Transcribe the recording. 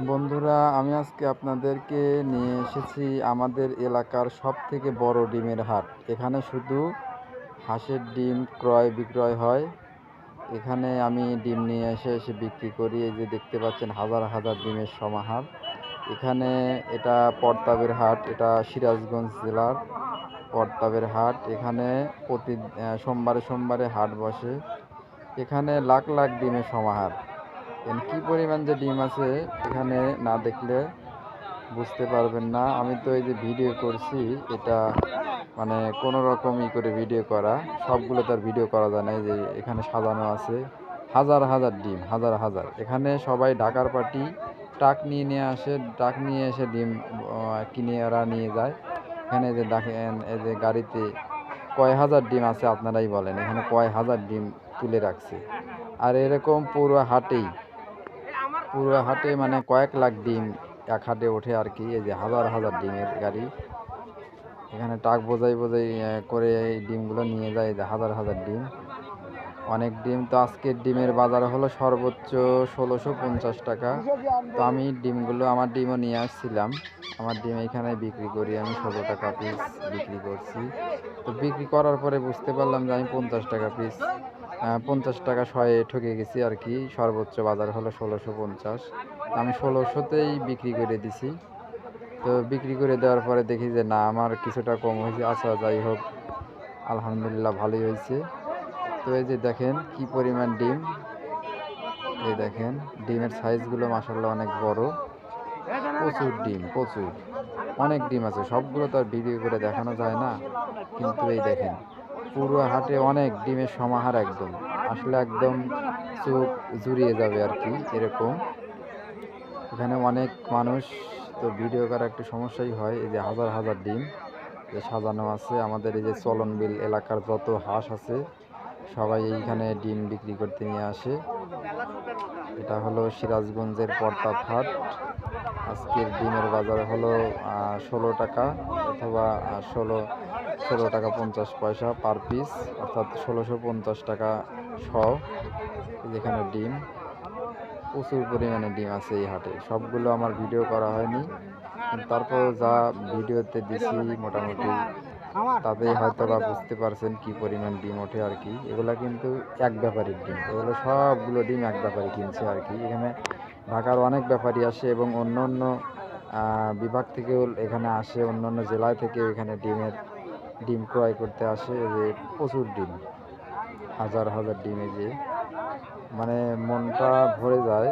বন্ধুরা, আমি আজকে আপনাদেরকে নিয়ে এসেছি আমাদের এলাকার সব থেকে বড় ডিমের হাট। এখানে শুধু হাঁসের ডিম ক্রয় বিক্রয় হয়। এখানে আমি ডিম নিয়ে এসে এসে বিক্রি করি। এই যে দেখতে পাচ্ছেন, হাজার হাজার ডিমের সমাহার। এখানে এটা পর্তাবের হাট, এটা সিরাজগঞ্জ জেলার পর্তাবের হাট। এখানে প্রতি সোমবারে সোমবারে হাট বসে। এখানে লাখ লাখ ডিমের সমাহার। কি পরিমাণ যে ডিম আছে এখানে না দেখলে বুঝতে পারবেন না। আমি তো এই যে ভিডিও করছি, এটা মানে কোনো রকমই করে ভিডিও করা, সবগুলো তার ভিডিও করা যায় না। যে এখানে সাজানো আছে, হাজার হাজার ডিম, হাজার হাজার। এখানে সবাই ঢাকার পার্টি ট্রাক নিয়ে নিয়ে আসে ট্রাক নিয়ে এসে ডিম কিনে ওরা নিয়ে যায়। এখানে যে দেখেন, এই যে গাড়িতে কয় হাজার ডিম আছে আপনারাই বলেন, এখানে কয় হাজার ডিম তুলে রাখছে। আর এরকম পুরো হাটেই পুরো হাটে মানে কয়েক লাখ ডিম এক হাটে ওঠে আর কি, এই যে হাজার হাজার ডিমের গাড়ি। এখানে টাক বোঝাই বোঝাই করে এই ডিমগুলো নিয়ে যায় যে হাজার হাজার ডিম। অনেক ডিম তো আজকের ডিমের বাজার হলো সর্বোচ্চ ষোলোশো পঞ্চাশ টাকা। তো আমি ডিমগুলো, আমার ডিমও নিয়ে আসছিলাম। আমার ডিম এখানে বিক্রি করি, আমি ষোলো টাকা পিস বিক্রি করছি। তো বিক্রি করার পরে বুঝতে পারলাম যে আমি পঞ্চাশ টাকা পিস পঞ্চাশ টাকা শয়ে ঠকে গেছি আর কি। সর্বোচ্চ বাজার হলো ষোলোশো পঞ্চাশ। আমি ষোলোশোতেই বিক্রি করে দিছি। তো বিক্রি করে দেওয়ার পরে দেখি যে না, আমার কিছুটা কম হয়েছে। আচ্ছা যাই হোক, আলহামদুলিল্লাহ ভালোই হয়েছে। তো এই যে দেখেন কি পরিমাণ ডিম। এই দেখেন, ডিমের সাইজগুলো মাসাল্লাহ অনেক বড়। প্রচুর ডিম, প্রচুর। অনেক ডিম আছে, সবগুলো তো আর ভিডিও করে দেখানো যায় না। কিন্তু এই দেখেন, পুরো হাটে অনেক ডিমের সমাহার একদম। আসলে একদম চোখ জুড়িয়ে যাবে আর কি, এরকম। এখানে অনেক মানুষ, তো ভিডিও করা একটু সমস্যাই হয়, এই যে হাজার হাজার ডিম যে সাজানো আছে। আমাদের এই যে চলনবিল এলাকার যত হাঁস আছে, সবাই এইখানে ডিম বিক্রি করতে নিয়ে আসে। এটা হলো সিরাজগঞ্জের পর্তাপ আজকের ডিমের বাজার হলো ষোলো টাকা অথবা ষোলো ষোলো টাকা পঞ্চাশ পয়সা পার পিস অর্থাৎ ষোলোশো পঞ্চাশ টাকা শ যেখানে ডিম, প্রচুর পরিমাণে ডিম আছে এই হাটে। সবগুলো আমার ভিডিও করা হয়নি। তারপর যা ভিডিওতে দিছি মোটামুটি তাতেই হয়তো বা বুঝতে পারছেন কি পরিমাণ ডিম ওঠে আর কি। এগুলা কিন্তু এক ব্যাপারীর ডিম। এগুলো সবগুলো ডিম এক ব্যাপারী কিনছে আর কি। এখানে ঢাকার অনেক ব্যাপারী আসে এবং অন্য অন্য বিভাগ থেকেও এখানে আসে অন্য অন্য জেলায় থেকেও এখানে ডিমের ডিম ক্রয় করতে আসে। যে প্রচুর ডিম হাজার হাজার ডিম যে। মানে মনটা ভরে যায়।